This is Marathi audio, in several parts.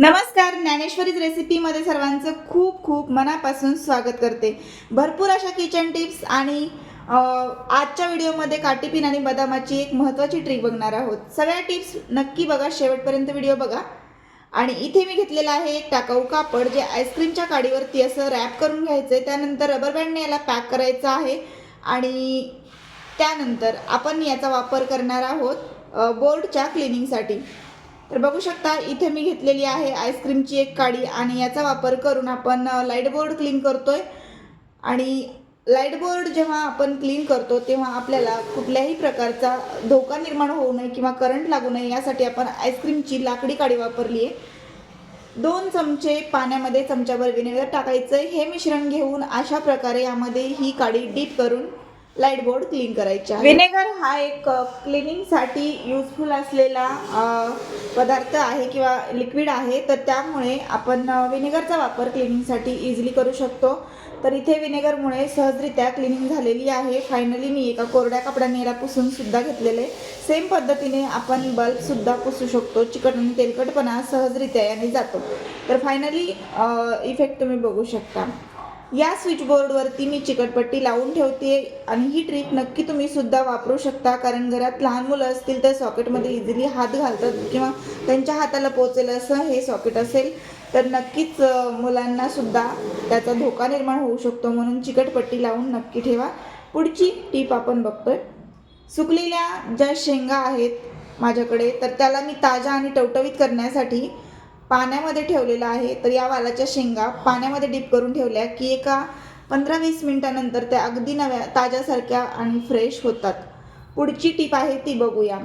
नमस्कार ज्ञानेश्वरीच रेसिपीमध्ये सर्वांचं खूप खूप मनापासून स्वागत करते. भरपूर अशा किचन टिप्स आणि आजच्या व्हिडिओमध्ये काटीपिन आणि बदामाची एक महत्त्वाची ट्रिक बघणार आहोत. सगळ्या टिप्स नक्की बघा शेवटपर्यंत व्हिडिओ बघा. आणि इथे मी घेतलेलं आहे एक टाकाऊ कापड जे आईस्क्रीमच्या काडीवरती असं रॅप करून घ्यायचं आहे त्यानंतर रबर बँडने याला पॅक करायचं आहे. आणि त्यानंतर आपण याचा वापर करणार आहोत बोर्डच्या क्लिनिंगसाठी तर बघू शकता इथे मी घेतलेली आहे आईस्क्रीमची एक काडी आणि याचा वापर करून आपण लाइट बोर्ड क्लीन करतोय. आणि लाइट बोर्ड जेव्हा आपण क्लीन करतो तेव्हा आपल्याला कुठल्याही प्रकारचा धोका निर्माण होऊ नये किंवा करंट लागू नये यासाठी आपण आईस्क्रीमची लाकडी काडी वापरली आहे दोन चमचे पाण्यामध्ये चमच्याभर विनेगर टाकायचं आहे हे मिश्रण घेऊन अशा प्रकारे यामध्ये ही काडी डीप करून लाइट बोर्ड क्लीन करायचे विनेगर हा एक क्लिनिंगसाठी युजफुल असलेला पदार्थ आहे किंवा लिक्विड आहे. तर त्यामुळे आपण विनेगरचा वापर क्लिनिंगसाठी इझिली करू शकतो. तर इथे विनेगरमुळे सहजरित्या क्लिनिंग झालेली आहे. फायनली मी एका कोरड्या कपड्याने याला पुसून सुद्धा घेतलेले. सेम पद्धतीने आपण बल्बसुद्धा पुसू शकतो. चिकट आणि तेलकटपणा सहजरित्या याने जातो. तर फायनली इफेक्ट तुम्ही बघू शकता. या स्विच बोर्डवरती मी चिकटपट्टी लावून ठेवते आणि ही ट्रिक नक्की तुम्ही सुद्धा वापरू शकता कारण घरात लहान मुलं असतील तर सॉकेटमध्ये इझिली हात घालतात किंवा त्यांच्या हाताला पोचेल असं हे सॉकेट असेल तर नक्कीच मुलांना सुद्धा त्याचा धोका निर्माण होऊ शकतो. म्हणून चिकटपट्टी लावून नक्की ठेवा. पुढची टीप आपण बघतोय. सुकलेल्या ज्या शेंगा आहेत माझ्याकडे तर त्याला मी ताज्या आणि टवटवीत करण्यासाठी पाण्यामध्ये ठेवलेला आहे तर या वालाच्या शेंगा पाण्यामध्ये डीप करून ठेवल्या की एका पंधरा वीस मिनिटानंतर त्या अगदी नव्या ताज्यासारख्या आणि फ्रेश होतात. पुढची टीप आहे ती बघूया.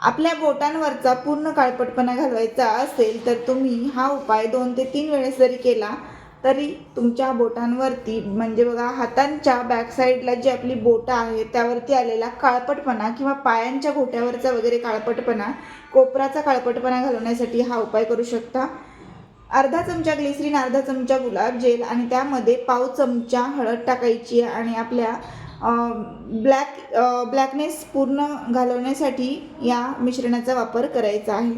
आपल्या बोटांवरचा पूर्ण काळपटपणा घालवायचा असेल तर तुम्ही हा उपाय दोन ते तीन वेळेस जरी केला तरी तुमच्या बोटांवरती म्हणजे बघा हातांच्या बॅकसाईडला जी आपली बोटं आहे त्यावरती आलेला काळपटपणा किंवा पायांच्या घोट्यावरचा वगैरे काळपटपणा कोपराचा काळपटपणा घालवण्यासाठी हा उपाय करू शकता. अर्धा चमचा ग्लिसरीन अर्धा चमचा गुलाब जेल आणि त्यामध्ये पाव चमचा हळद टाकायची आणि आपल्या ब्लॅक ब्लॅकनेस पूर्ण घालवण्यासाठी या मिश्रणाचा वापर करायचा आहे.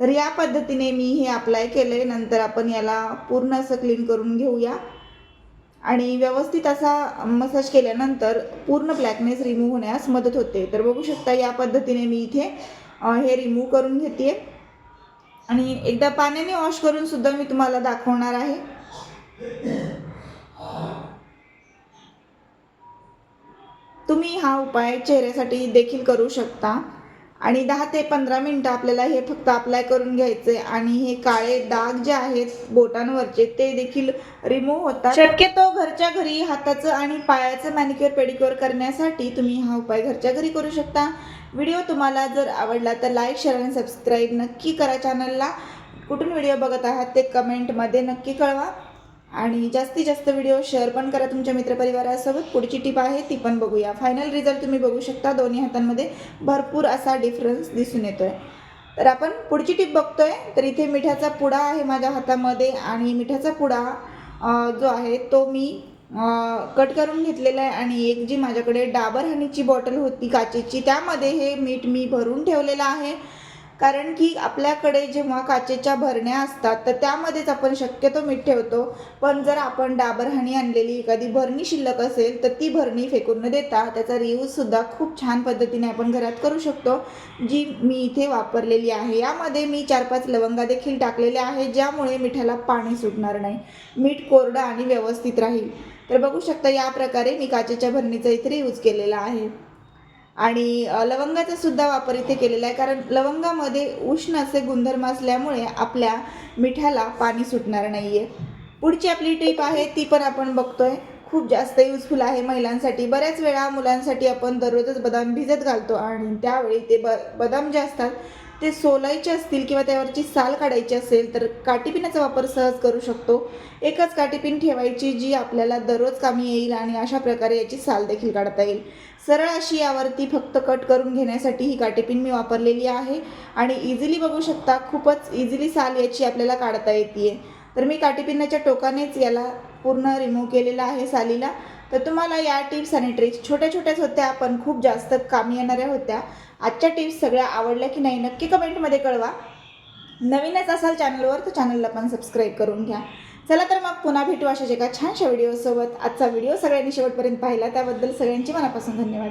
तर या पद्धतीने मी हे अप्लाय केलं आहे नंतर आपण याला पूर्ण असं क्लीन करून घेऊया. आणि व्यवस्थित असा मसाज केल्यानंतर पूर्ण ब्लॅकनेस रिमूव्ह होण्यास मदत होते. तर बघू शकता या पद्धतीने मी इथे हे रिमूव्ह करून घेते आणि एकदा पाण्याने वॉश करून सुद्धा मी तुम्हाला दाखवणार आहे. तुम्ही हा उपाय चेहऱ्यासाठी देखील करू शकता. आणि दहा ते पंधरा मिनटं आपल्याला हे फक्त अप्लाय करून घ्यायचे आणि हे काळे डाग जे आहेत बोटांवरचे ते देखील रिमूव्ह होतात. शक्यतो घरच्या घरी हाताचं आणि पायाचं मॅनिक्युअर पेडिक्युअर करण्यासाठी तुम्ही हा उपाय घरच्या घरी करू शकता. व्हिडिओ तुम्हाला जर आवडला तर लाईक शेअर आणि सबस्क्राईब नक्की करा चॅनलला कुठून व्हिडिओ बघत आहात ते कमेंटमध्ये नक्की कळवा. आणि जास्तीत जास्त व्हिडिओ शेअर पण करा तुमच्या मित्रपरिवारासोबत. पुढची टीप आहे ती पण बघूया. फायनल रिझल्ट तुम्ही बघू शकता. दोन्ही हातांमध्ये भरपूर असा डिफरन्स दिसून येतोय. तर आपण पुढची टीप बघतोय. तर इथे मिठाचा पुडा आहे माझ्या हातामध्ये आणि मिठाचा पुडा जो आहे तो मी कट करून घेतलेला आहे आणि एक जी माझ्याकडे डाबर हनीची बॉटल होती काचेची त्यामध्ये हे मीठ मी भरून ठेवलेलं आहे. कारण की आपल्याकडे जेव्हा काचेच्या भरण्या असतात तर त्यामध्येच आपण शक्यतो मीठ ठेवतो. पण जर आपण डाबरहाणी आणलेली एखादी भरणी शिल्लक असेल तर ती भरणी फेकून न देता त्याचा रियूजसुद्धा खूप छान पद्धतीने आपण घरात करू शकतो. जी मी इथे वापरलेली आहे यामध्ये मी चार पाच लवंगा देखील टाकलेल्या आहे ज्यामुळे मिठाला पाणी सुटणार नाही. मीठ कोरडं आणि व्यवस्थित राहील. तर बघू शकता या प्रकारे मी काचेच्या भरणीचा इथे यूज केलेला आहे. आणि लवंगाचा सुद्धा वापर इथे केलेला आहे. कारण लवंगामध्ये उष्ण असे गुणधर्म असल्यामुळे आपल्या मिठाला पाणी सुटणार नाही आहे पुढची आपली ट्रिप आहे ती पण आपण बघतोय. खूप जास्त युजफुल आहे महिलांसाठी. बऱ्याच वेळा मुलांसाठी आपण दररोजच बदाम भिजत घालतो आणि त्यावेळी ते ब बदाम जे असतात ते सोलायचे असतील किंवा त्यावरची साल काढायची असेल तर काटीपिनाचा वापर सहज करू शकतो. एकच काटीपिन ठेवायची जी आपल्याला दररोज कामी येईल आणि अशा प्रकारे याची साल देखील काढता येईल. सरळ अशी यावरती फक्त कट करून घेण्यासाठी ही काटीपिन मी वापरलेली आहे आणि इझिली बघू शकता खूपच इझिली साल याची आपल्याला काढता येते तर मी काटीपिनाच्या टोकानेच याला पूर्ण रिमूव्ह केलेला आहे सालीला. तर तुम्हाला या टिप्स आणि ट्रिक्स छोट्या छोट्याच होत्या पण खूप जास्त कामी येणाऱ्या होत्या. आजच्या टिप्स सगळ्या आवडल्या की नाही नक्की कमेंटमध्ये कळवा. नवीनच असाल चॅनलवर तर चॅनलला पण सबस्क्राईब करून घ्या. चला तर मग पुन्हा भेटू अशाच एका छानशा व्हिडिओसोबत आजचा व्हिडिओ सगळ्यांनी शेवटपर्यंत पाहिला त्याबद्दल सगळ्यांची मनापासून धन्यवाद.